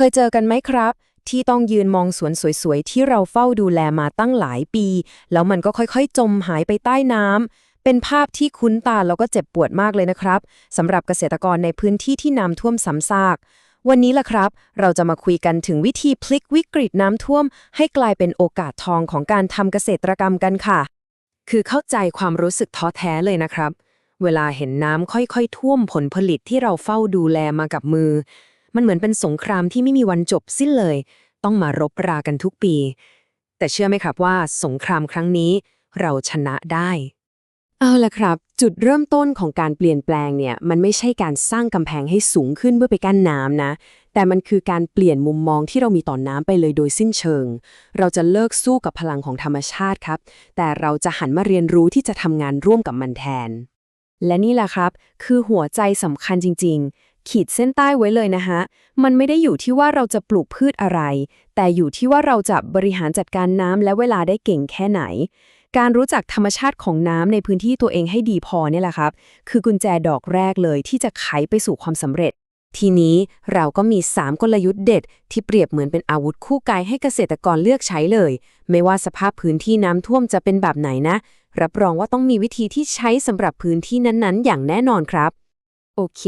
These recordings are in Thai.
เคยเจอกันไหมครับ ที่ต้องยืนมองสวนสวยๆ ที่เราเฝ้าดูแลมาตั้งหลายปี แล้วมันก็ค่อยๆ จมหายไปใต้น้ำเป็นภาพที่คุ้นตาแล้วก็เจ็บปวดมากเลยนะครับสำหรับเกษตรกรในพื้นที่ที่น้ำท่วมซ้ำซากวันนี้ล่ะครับ เราจะมาคุยกันถึงวิธีพลิกวิกฤตน้ำท่วม ให้กลายเป็นโอกาสทองของการทำเกษตรกรรมกันค่ะ คือเข้าใจความรู้สึกท้อแท้เลยนะครับ เวลาเห็นน้ำค่อยๆ ท่วมผลผลิตที่เราเฝ้าดูแลมากับมือ มันเหมือนเป็นสงครามที่ไม่มีวันจบสิ้นเลย ต้องมารบรากันทุกปี แต่เชื่อไหมครับว่าสงครามครั้งนี้เราชนะได้ เอาละครับ จุดเริ่มต้นของการเปลี่ยนแปลงเนี่ย มันไม่ใช่การสร้างกำแพงให้สูงขึ้นเพื่อไปกั้นน้ำนะ แต่มันคือการเปลี่ยนมุมมองที่เรามีต่อนน้ำไปเลยโดยสิ้นเชิง เราจะเลิกสู้กับพลังของธรรมชาติครับ แต่เราจะหันมาเรียนรู้ที่จะทำงานร่วมกับมันแทน และนี่แหละครับ คือหัวใจสำคัญจริง ๆ ขีดเส้นใต้ไว้เลยนะฮะมันไม่ได้อยู่ที่ว่าเราจะปลูกพืชอะไร แต่อยู่ที่ว่าเราจะบริหารจัดการน้ำและเวลาได้เก่งแค่ไหน การรู้จักธรรมชาติของน้ำในพื้นที่ตัวเองให้ดีพอเนี่ยแหละครับ คือกุญแจดอกแรกเลยที่จะไขไปสู่ความสำเร็จทีนี้เราก็มี 3 กลยุทธ์เด็ด ที่เปรียบเหมือนเป็นอาวุธคู่กายให้เกษตรกรเลือกใช้เลย ไม่ว่าสภาพพื้นที่น้ำท่วมจะเป็นแบบไหนนะ รับรองว่าต้องมีวิธีที่ใช้สำหรับพื้นที่นั้นๆ อย่างแน่นอนครับ โอเค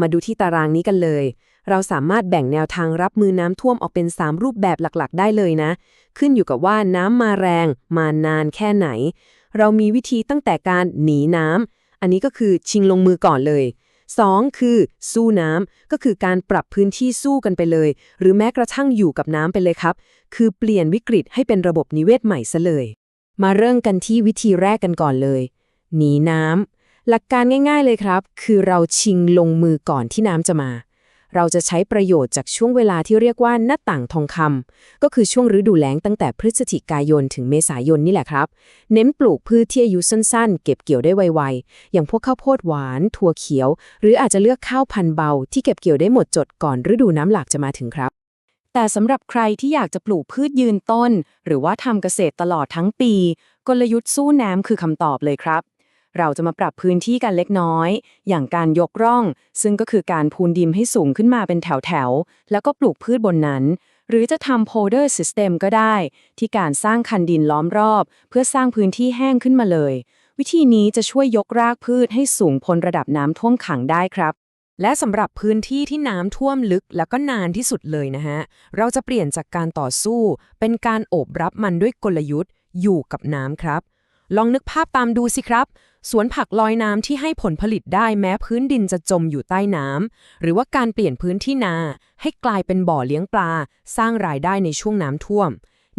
มาดูที่ตารางนี้กันเลย เราสามารถแบ่งแนวทางรับมือน้ำท่วมออกเป็น 3 รูปแบบหลักๆ ได้เลยนะ ขึ้นอยู่กับว่าน้ำมาแรง มานานแค่ไหน เรามีวิธีตั้งแต่การหนีน้ำ อันนี้ก็คือชิงลงมือก่อนเลย 2. คือ สู้น้ำ ก็คือการปรับพื้นที่สู้กันไปเลย หรือแม้กระทั่งอยู่กับน้ำไปเลยครับ คือเปลี่ยนวิกฤตให้เป็นระบบนิเวศใหม่ซะเลย มาเริ่มกันที่วิธีแรกกันก่อนเลย หนีน้ำ หลักการง่ายๆเลยครับ คือเราชิงลงมือก่อนที่น้ำจะมา เราจะใช้ประโยชน์จากช่วงเวลาที่เรียกว่าหน้าต่างทองคำก็คือช่วงฤดูแล้งตั้งแต่พฤศจิกายนถึงเมษายนนี่แหละครับ เน้นปลูกพืชที่อายุสั้นๆ เก็บเกี่ยวได้ไวๆ อย่างพวกข้าวโพดหวาน ถั่วเขียว หรืออาจจะเลือกข้าวพันธุ์เบา ที่เก็บเกี่ยวได้หมดจดก่อนฤดูน้ำหลากจะมาถึงครับแต่สำหรับใครที่อยากจะปลูกพืชยืนต้น หรือว่าทำเกษตรตลอดทั้งปี กลยุทธ์สู้น้ำคือคำตอบเลยครับ เราจะมาปรับพื้นที่กันเล็กน้อย อย่างการยกร่อง ซึ่งก็คือการพูนดินให้สูงขึ้นมาเป็นแถวๆแล้วก็ปลูกพืชบนนั้น หรือจะทำ polder system ก็ได้ ที่การสร้างคันดินล้อมรอบ เพื่อสร้างพื้นที่แห้งขึ้นมาเลย วิธีนี้จะช่วยยกรากพืชให้สูงพ้นระดับน้ำท่วมขังได้ครับและสำหรับพื้นที่ที่น้ำท่วมลึกแล้วก็นานที่สุดเลยนะฮะ เราจะเปลี่ยนจากการต่อสู้ เป็นการโอบรับมันด้วยกลยุทธ์ อยู่กับน้ำครับ ลองนึกภาพตามดูสิครับ สวนผักลอยน้ำที่ให้ผลผลิตได้แม้พื้นดินจะจมอยู่ใต้น้ำ หรือว่าการเปลี่ยนพื้นที่นา ให้กลายเป็นบ่อเลี้ยงปลา สร้างรายได้ในช่วงน้ำท่วม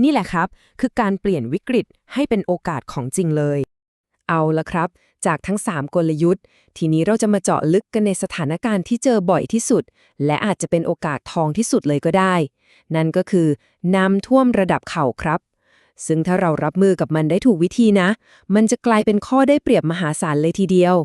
นี่แหละครับ คือการเปลี่ยนวิกฤตให้เป็นโอกาสของจริงเลย เอาละครับ จากทั้ง 3 กลยุทธ์ ทีนี้เราจะมาเจาะลึกกันในสถานการณ์ที่เจอบ่อยที่สุด และอาจจะเป็นโอกาสทองที่สุดเลยก็ได้ นั่นก็คือน้ำท่วมระดับเข่าครับ ซึ่งถ้าเรารับมือกับมันได้ถูกวิธีนะ มันจะกลายเป็นข้อได้เปรียบมหาศาลเลยทีเดียว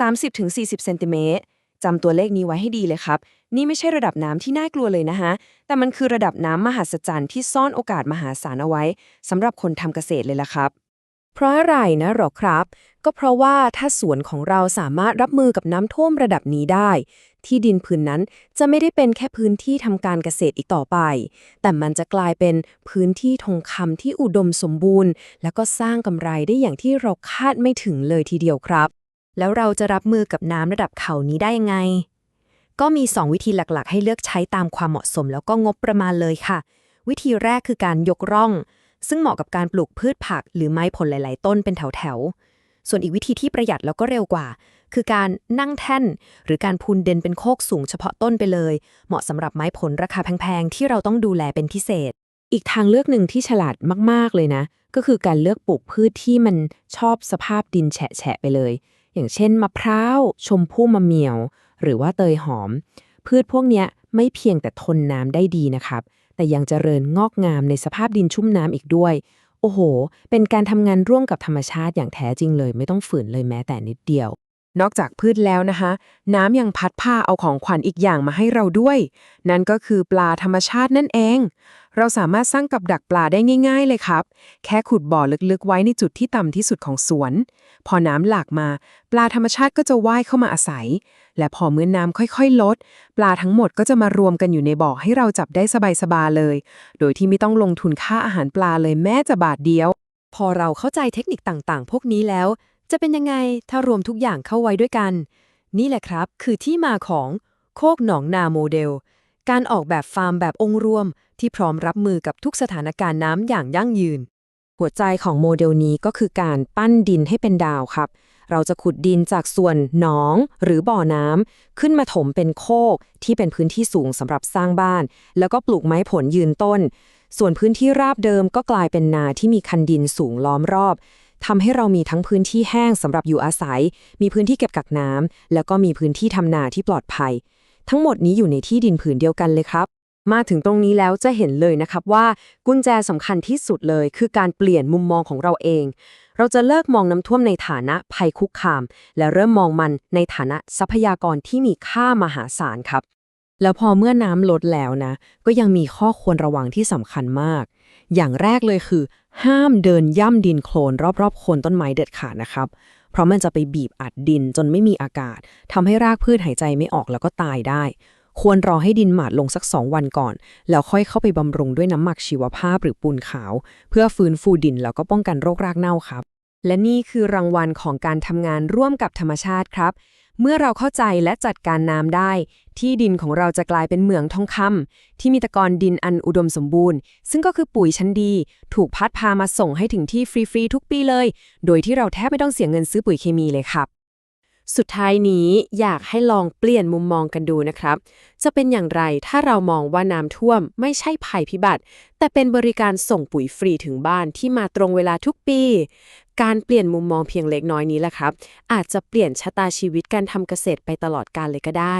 30-40เซนติเมตรจำตัวเลขนี้ไว้ให้ดีเลยครับ นี่ไม่ใช่ระดับน้ำที่น่ากลัวเลยนะฮะแต่มันคือระดับน้ำมหัศจรรย์ที่ซ่อนโอกาสมหาศาลเอาไว้สำหรับคนทำเกษตรเลยล่ะครับ เพราะอะไรนะหรอครับ ก็เพราะว่าถ้าสวนของเราสามารถรับมือกับน้ำท่วมระดับนี้ได้ ที่ดินพื้นนั้นจะไม่ได้เป็นแค่พื้นที่ทำการเกษตรอีกต่อไป แต่มันจะกลายเป็นพื้นที่ทองคำที่อุดมสมบูรณ์ แล้วก็สร้างกำไรได้อย่างที่เราคาดไม่ถึงเลยทีเดียวครับ แล้วเราจะรับมือกับน้ำระดับเขานี้ได้ยังไง ก็มี 2 วิธีหลักๆ ให้เลือกใช้ตามความเหมาะสม แล้วก็งบประมาณเลยค่ะ วิธีแรกคือการยกร่อง ซึ่งเหมาะกับการปลูกพืชผัก หรือไม้ผลหลาย ๆ ต้นเป็นแถวๆส่วนอีกวิธีที่ประหยัดแล้วก็เร็วกว่า คือการนั่งแท่น หรือการพูนเดนเป็นโคกสูงเฉพาะต้นไปเลย เหมาะสำหรับไม้ผลราคาแพงๆ ที่เราต้องดูแลเป็นพิเศษ อีกทางเลือกหนึ่งที่ฉลาดมากๆเลยนะ ก็คือการเลือกปลูกพืชที่มันชอบสภาพดินแฉะๆไปเลย อย่างเช่นมะพร้าวชมพู่มะเมี่ยว หรือว่าเตยหอม พืชพวกนี้ไม่เพียงแต่ทนน้ำได้ดีนะครับ แต่ยังเจริญงอกงามในสภาพดินชุ่มน้ำอีกด้วยโอ้โห เป็นการทำงานร่วมกับธรรมชาติอย่างแท้จริงเลย ไม่ต้องฝืนเลยแม้แต่นิดเดียว นอกจากพืชแล้วนะคะ น้ำยังพัดพาเอาของขวัญอีกอย่างมาให้เราด้วย นั่นก็คือปลาธรรมชาตินั่นเอง เราสามารถสร้างกับดักปลาได้ง่าย ๆ เลยครับ แค่ขุดบ่อลึกๆไว้ในจุดที่ต่ำที่สุดของสวน พอน้ำหลากมา ปลาธรรมชาติก็จะว่ายเข้ามาอาศัย และพอเมื่อน้ำค่อยๆ ลด ปลาทั้งหมดก็จะมารวมกันอยู่ในบ่อให้เราจับได้สบายๆเลย โดยที่ไม่ต้องลงทุนค่าอาหารปลาเลยแม้จะบาทเดียว พอเราเข้าใจเทคนิคต่างๆ พวกนี้แล้ว จะเป็นยังไงถ้ารวมทุกอย่างเข้าไว้ด้วยกัน นี่แหละครับ คือที่มาของโคกหนองนาโมเดล การออกแบบฟาร์มแบบองค์รวม ที่พร้อมรับมือกับทุกสถานการณ์น้ำอย่างยั่งยืน หัวใจของโมเดลนี้ก็คือการปั้นดินให้เป็นดาวครับ เราจะขุดดินจากส่วนหนองหรือบ่อน้ำขึ้นมาถมเป็นโคกที่เป็นพื้นที่สูงสำหรับสร้างบ้าน แล้วก็ปลูกไม้ผลยืนต้น ส่วนพื้นที่ราบเดิมก็กลายเป็นนาที่มีคันดินสูงล้อมรอบ ทำให้เรามีทั้งพื้นที่แห้งสำหรับอยู่อาศัย มีพื้นที่เก็บกักน้ำแล้วก็มีพื้นที่ทำนาที่ปลอดภัย ทั้งหมดนี้อยู่ในที่ดินผืนเดียวกันเลยครับ มาถึงตรงนี้แล้วจะเห็นเลยนะครับว่ากุญแจสำคัญที่สุดเลย คือการเปลี่ยนมุมมองของเราเอง เราจะเลิกมองน้ำท่วมในฐานะภัยคุกคาม และเริ่มมองมันในฐานะทรัพยากรที่มีค่ามหาศาลครับแล้วพอเมื่อน้ำลดแล้วนะ ก็ยังมีข้อควรระวังที่สำคัญมาก อย่างแรกเลยคือ ห้ามเดินย่ำดินโคลนรอบๆโคนต้นไม้เด็ดขาดนะครับ เพราะมันจะไปบีบอัดดินจนไม่มีอากาศทำให้รากพืชหายใจไม่ออกแล้วก็ตายได้ ควรรอให้ดินหมาดลงสัก2วันก่อน แล้วค่อยเข้าไปบำรุงด้วยน้ำหมักชีวภาพหรือปูนขาว เพื่อฟื้นฟูดินแล้วก็ป้องกันโรครากเน่าครับ และนี่คือรางวัลของการทำงานร่วมกับธรรมชาติครับ เมื่อเราเข้าใจและจัดการน้ำได้ ที่ดินของเราจะกลายเป็นเหมืองทองคำที่มีตะกอนดินอันอุดมสมบูรณ์ ซึ่งก็คือปุ๋ยชั้นดี ถูกพัดพามาส่งให้ถึงที่ฟรี ๆ ทุกปีเลย โดยที่เราแทบไม่ต้องเสียเงินซื้อปุ๋ยเคมีเลยครับ สุดท้ายนี้อยากให้ลองเปลี่ยนมุมมองกันดูนะครับ จะเป็นอย่างไรถ้าเรามองว่าน้ำท่วมไม่ใช่ภัยพิบัติ แต่เป็นบริการส่งปุ๋ยฟรีถึงบ้านที่มาตรงเวลาทุกปี การเปลี่ยนมุมมองเพียงเล็กน้อยนี้แหละครับ อาจจะเปลี่ยนชะตาชีวิตการทำเกษตรไปตลอดกาลเลยก็ได้